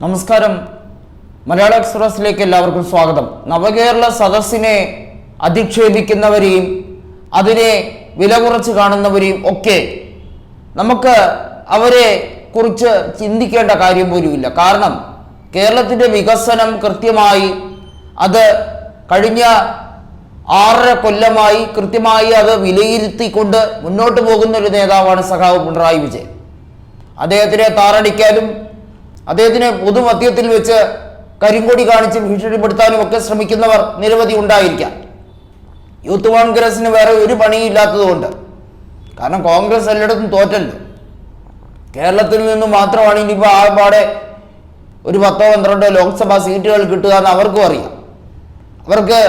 നമസ്കാരം. മലയാള എക്സ്പ്രസിലേക്ക് എല്ലാവർക്കും സ്വാഗതം. നവകേരള സദസ്സിനെ അധിക്ഷേപിക്കുന്നവരെയും അതിനെ വില കുറച്ച് കാണുന്നവരെയും ഒക്കെ നമുക്ക് അവരെ കുറിച്ച് ചിന്തിക്കേണ്ട കാര്യം പോലുമില്ല. കാരണം കേരളത്തിന്റെ വികസനം കൃത്യമായി അത് കഴിഞ്ഞ ആറര കൊല്ലമായി കൃത്യമായി അത് വിലയിരുത്തിക്കൊണ്ട് മുന്നോട്ട് പോകുന്ന ഒരു നേതാവാണ് സഖാവ് പിണറായി വിജയൻ. അദ്ദേഹത്തിനെ താറടിക്കാനും അദ്ദേഹത്തിനെ പൊതുമധ്യത്തിൽ വെച്ച് കരിങ്കൊടി കാണിച്ച് ഭീഷണിപ്പെടുത്താനും ഒക്കെ ശ്രമിക്കുന്നവർ നിരവധി ഉണ്ടായിരിക്കാം. യൂത്ത് കോൺഗ്രസിന് വേറെ ഒരു പണിയില്ലാത്തതുകൊണ്ട് കാരണം കോൺഗ്രസ് എല്ലായിടത്തും തോറ്റല്ലോ. കേരളത്തിൽ നിന്ന് മാത്രമാണ് ഇനിയിപ്പോൾ ആകെപ്പാടെ ഒരു പത്തോ പന്ത്രണ്ടോ ലോക്സഭാ സീറ്റുകൾ കിട്ടുക എന്ന് അവർക്കും അറിയാം. അവർക്ക്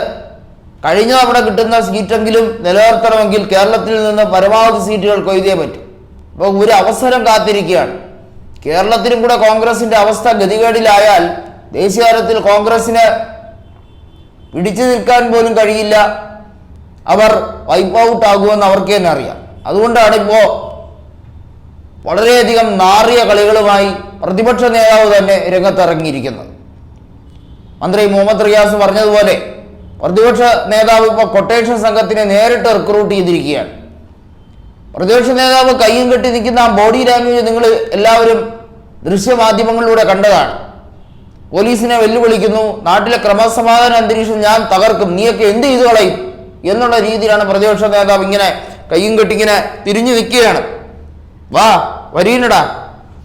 കഴിഞ്ഞ തവണ കിട്ടുന്ന സീറ്റെങ്കിലും നിലനിർത്തണമെങ്കിൽ കേരളത്തിൽ നിന്ന് പരമാവധി സീറ്റുകൾ കൊയ്തേ പറ്റും. അപ്പോൾ ഒരു അവസരം കാത്തിരിക്കുകയാണ്. കേരളത്തിലും കൂടെ കോൺഗ്രസിന്റെ അവസ്ഥ ഗതികേടിലായാൽ ദേശീയ തലത്തിൽ കോൺഗ്രസിന് പിടിച്ചു നിൽക്കാൻ പോലും കഴിയില്ല. അവർ വൈപ്പ് ഔട്ട് ആകുമെന്ന് അവർക്ക് തന്നെ അറിയാം. അതുകൊണ്ടാണ് ഇപ്പോൾ വളരെയധികം നാറിയ കളികളുമായി പ്രതിപക്ഷ നേതാവ് തന്നെ രംഗത്തിറങ്ങിയിരിക്കുന്നത്. മന്ത്രി മുഹമ്മദ് റിയാസ് പറഞ്ഞതുപോലെ പ്രതിപക്ഷ നേതാവ് ഇപ്പോൾ കൊട്ടേഷൻ സംഘത്തിനെ നേരിട്ട് റിക്രൂട്ട് ചെയ്തിരിക്കുകയാണ്. പ്രതിപക്ഷ നേതാവ് കയ്യും കെട്ടി നിൽക്കുന്ന ആ ബോഡി ലാംഗ്വേജ് നിങ്ങൾ എല്ലാവരും ദൃശ്യമാധ്യമങ്ങളിലൂടെ കണ്ടതാണ്. പോലീസിനെ വെല്ലുവിളിക്കുന്നു നാട്ടിലെ ക്രമസമാധാന അന്തരീക്ഷം ഞാൻ തകർക്കും നീയൊക്കെ എന്ത് ചെയ്തു കളയും എന്നുള്ള രീതിയിലാണ് പ്രതിപക്ഷ നേതാവ് ഇങ്ങനെ കയ്യും കെട്ടിങ്ങനെ തിരിഞ്ഞു നിൽക്കുകയാണ്. വാ വരീനടാ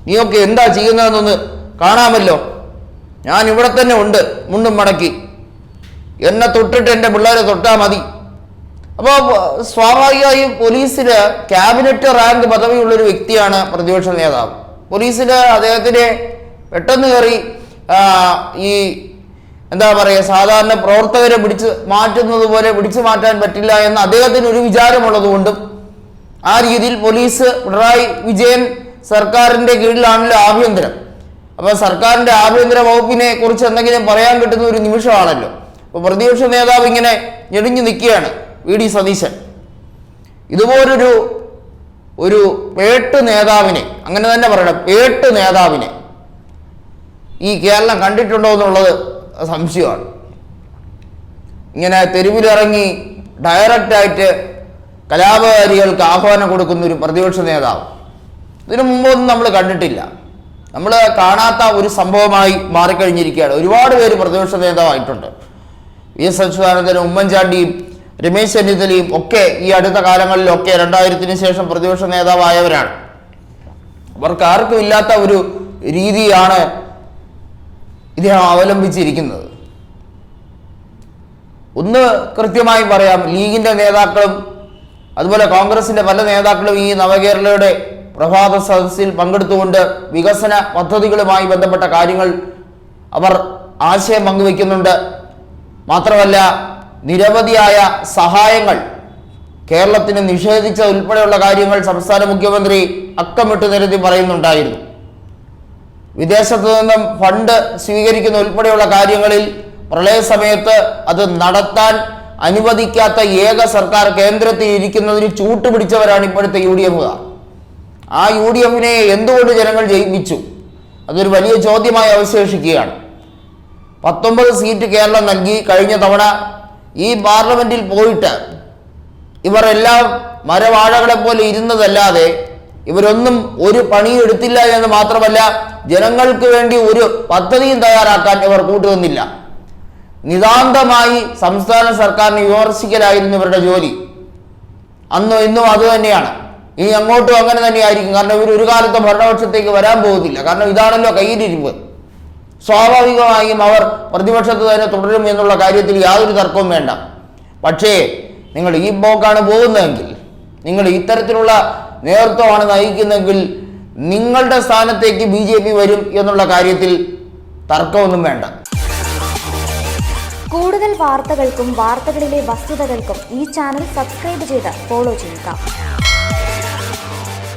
നീയൊക്കെ എന്താ ചെയ്യുന്നതെന്നൊന്ന് കാണാമല്ലോ. ഞാൻ ഇവിടെ തന്നെ ഉണ്ട് മുണ്ടും മടക്കി. എന്നെ തൊട്ടിട്ട് എന്റെ പിള്ളേരെ തൊട്ടാൽ മതി. അപ്പോൾ സ്വാഭാവികമായും പോലീസിൽ ക്യാബിനറ്റ് റാങ്ക് പദവിയുള്ള ഒരു വ്യക്തിയാണ് പ്രതിപക്ഷ നേതാവ്. പോലീസിൽ അദ്ദേഹത്തിന് പെട്ടെന്ന് കയറി ഈ എന്താ പറയുക സാധാരണ പ്രവർത്തകരെ പിടിച്ച് മാറ്റുന്നത് പോലെ പിടിച്ചു മാറ്റാൻ പറ്റില്ല എന്ന് അദ്ദേഹത്തിന് ഒരു വിചാരമുള്ളത് കൊണ്ടും ആ രീതിയിൽ പോലീസ് പിണറായി വിജയൻ സർക്കാരിന്റെ കീഴിലാണല്ലോ ആഭ്യന്തരം. അപ്പൊ സർക്കാരിന്റെ ആഭ്യന്തര വകുപ്പിനെ കുറിച്ച് എന്തെങ്കിലും പറയാൻ കിട്ടുന്ന ഒരു നിമിഷമാണല്ലോ. അപ്പൊ പ്രതിപക്ഷ നേതാവ് ഇങ്ങനെ ഞെടിഞ്ഞു നിൽക്കുകയാണ്. V D Satheesan. ഇതുപോലൊരു ഒരു പേട്ട് നേതാവിനെ അങ്ങനെ തന്നെ പറയണം പേട്ട് നേതാവിനെ ഈ കേരളം കണ്ടിട്ടുണ്ടോ എന്നുള്ളത് സംശയമാണ്. ഇങ്ങനെ തെരുവിലിറങ്ങി ഡയറക്റ്റായിട്ട് കലാപകാരികൾക്ക് ആഹ്വാനം കൊടുക്കുന്ന ഒരു പ്രതിപക്ഷ നേതാവ്. ഇതിനു മുമ്പൊന്നും നമ്മൾ കണ്ടിട്ടില്ല. നമ്മൾ കാണാത്ത ഒരു സംഭവമായി മാറിക്കഴിഞ്ഞിരിക്കുകയാണ്. ഒരുപാട് പേര് പ്രതിപക്ഷ നേതാവായിട്ടുണ്ട്. വി എസ് അച്യുതാനന്ദനും ഉമ്മൻചാണ്ടിയും രമേശ് ചെന്നിത്തലയും ഒക്കെ ഈ അടുത്ത കാലങ്ങളിലൊക്കെ രണ്ടായിരത്തിന് ശേഷം പ്രതിപക്ഷ നേതാവായവരാണ്. അവർക്ക് ആർക്കും ഇല്ലാത്ത ഒരു രീതിയാണ് ഇദ്ദേഹം അവലംബിച്ചിരിക്കുന്നത്. ഒന്ന് കൃത്യമായി പറയാം ലീഗിന്റെ നേതാക്കളും അതുപോലെ കോൺഗ്രസിന്റെ പല നേതാക്കളും ഈ നവകേരളയുടെ പ്രഭാത സദസ്സിൽ പങ്കെടുത്തുകൊണ്ട് വികസന പദ്ധതികളുമായി ബന്ധപ്പെട്ട കാര്യങ്ങൾ അവർ ആശയം പങ്കുവെക്കുന്നുണ്ട് മാത്രമല്ല നിരവധിയായ സഹായങ്ങൾ. കേരളത്തിന് നിഷേധിച്ച ഉൾപ്പെടെയുള്ള കാര്യങ്ങൾ സംസ്ഥാന മുഖ്യമന്ത്രി അക്കമിട്ട് നിരത്തി പറയുന്നുണ്ടായിരുന്നു. വിദേശത്തു നിന്നും ഫണ്ട് സ്വീകരിക്കുന്ന ഉൾപ്പെടെയുള്ള കാര്യങ്ങളിൽ പ്രളയ സമയത്ത് അത് നടത്താൻ അനുവദിക്കാത്ത ഏക സർക്കാർ കേന്ദ്രത്തിൽ ഇരിക്കുന്നതിന് ചൂട്ടുപിടിച്ചവരാണ് ഇപ്പോഴത്തെ യു ഡി എഫുകാർ ആ യു ഡി എഫിനെ എന്തുകൊണ്ട് ജനങ്ങൾ ജയിപ്പിച്ചു? അതൊരു വലിയ ചോദ്യമായി അവശേഷിക്കുകയാണ്. പത്തൊമ്പത് സീറ്റ് കേരളം നൽകി കഴിഞ്ഞ തവണ ഈ പാർലമെന്റിൽ പോയിട്ട് ഇവർ മരവാഴകളെ പോലെ ഇരുന്നതല്ലാതെ ഇവരൊന്നും ഒരു പണിയും എടുത്തില്ല എന്ന് മാത്രമല്ല ജനങ്ങൾക്ക് വേണ്ടി ഒരു പദ്ധതിയും തയ്യാറാക്കാൻ ഇവർ കൂട്ടുവന്നില്ല നിതാന്തമായി സംസ്ഥാന സർക്കാരിനെ വിമർശിക്കലായിരുന്നു ഇവരുടെ ജോലി. അന്നും ഇന്നും അതുതന്നെയാണ് ഇനി അങ്ങോട്ടും അങ്ങനെ തന്നെയായിരിക്കും. കാരണം ഇവർ ഒരു കാലത്ത് ഭരണപക്ഷത്തേക്ക് വരാൻ പോകുന്നില്ല. കാരണം ഇതാണല്ലോ കയ്യിലിരിപ്പ്. സ്വാഭാവികമായും അവർ പ്രതിപക്ഷത്ത് തന്നെ തുടരും എന്നുള്ള കാര്യത്തിൽ യാതൊരു തർക്കവും വേണ്ട. പക്ഷേ നിങ്ങൾ ഈ പോക്കാണ് പോകുന്നതെങ്കിൽ നിങ്ങൾ ഇത്തരത്തിലുള്ള നേതൃത്വമാണ് നയിക്കുന്നതെങ്കിൽ നിങ്ങളുടെ സ്ഥാനത്തേക്ക് ബി ജെ പി വരും എന്നുള്ള കാര്യത്തിൽ തർക്കമൊന്നും വേണ്ട. കൂടുതൽ വാർത്തകൾക്കും വാർത്തകളിലെ വസ്തുതകൾക്കും ഈ ചാനൽ സബ്സ്ക്രൈബ് ചെയ്ത് ഫോളോ ചെയ്യുക.